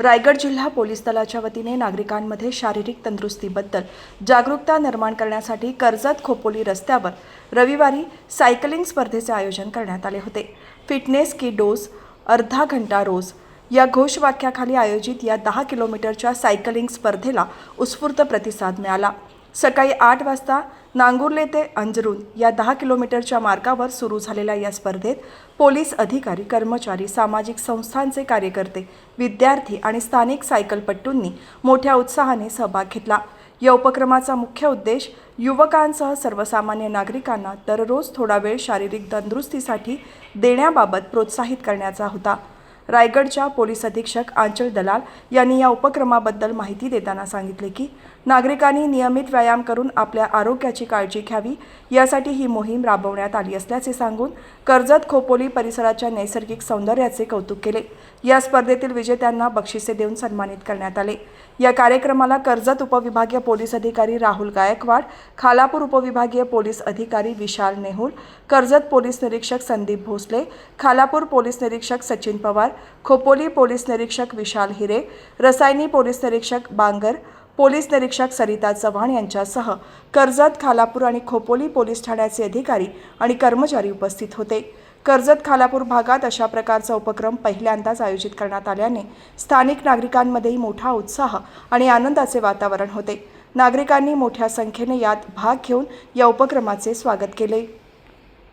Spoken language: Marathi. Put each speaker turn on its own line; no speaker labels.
रायगड जिल्हा पोलीस दलाच्या वतीने नागरिकांमध्ये शारीरिक तंदुरुस्तीबद्दल जागरूकता निर्माण करण्यासाठी कर्जत खोपोली रस्त्यावर रविवारी सायकलिंग स्पर्धेचे आयोजन करण्यात आले होते. फिटनेस की डोस अर्धा घंटा रोज या घोषवाक्याखाली आयोजित या दहा किलोमीटरच्या सायकलिंग स्पर्धेला उत्स्फूर्त प्रतिसाद मिळाला. सकाळी आठ वाजता नांगुर्ले ते अंजरून या दहा किलोमीटरच्या मार्गावर सुरू झालेल्या या स्पर्धेत पोलीस अधिकारी कर्मचारी सामाजिक संस्थांचे कार्यकर्ते विद्यार्थी आणि स्थानिक सायकलपट्टूंनी मोठ्या उत्साहाने सहभाग घेतला. या उपक्रमाचा मुख्य उद्देश युवकांसह सर्वसामान्य नागरिकांना दररोज थोडा वेळ शारीरिक तंदुरुस्तीसाठी देण्याबाबत प्रोत्साहित करण्याचा होता. रायगडच्या पोलीस अधीक्षक आंचल दलाल यांनी या उपक्रमाबद्दल माहिती देताना सांगितले की नागरिकांनी नियमित व्यायाम करून आपल्या आरोग्याची काळजी घ्यावी. यासाठी ही मोहीम राबवण्यात आली असल्याचे सांगून कर्जत खोपोली परिसराच्या नैसर्गिक सौंदर्याचे कौतुक केले. या स्पर्धेतील विजेत्यांना बक्षिसे देऊन सन्मानित करण्यात आले. या कार्यक्रमाला कर्जत उपविभागीय पोलीस अधिकारी राहुल गायकवाड खालापूर उपविभागीय पोलीस अधिकारी विशाल नेहुल कर्जत पोलीस निरीक्षक संदीप भोसले खालापूर पोलीस निरीक्षक सचिन पवार खोपोली पोलीस निरीक्षक विशाल हिरे रसायनी पोलीस निरीक्षक बांगर पोलीस निरीक्षक सरिता चव्हाण यांच्यासह कर्जत खालापूर आणि खोपोली पोलीस ठाण्याचे अधिकारी आणि कर्मचारी उपस्थित होते. कर्जत खालापूर भागात अशा प्रकारचा उपक्रम पहिल्यांदाच आयोजित करण्यात आल्याने स्थानिक नागरिकांमध्येही मोठा उत्साह आणि आनंदाचे वातावरण होते. नागरिकांनी मोठ्या संख्येने यात भाग घेऊन या उपक्रमाचे स्वागत केले.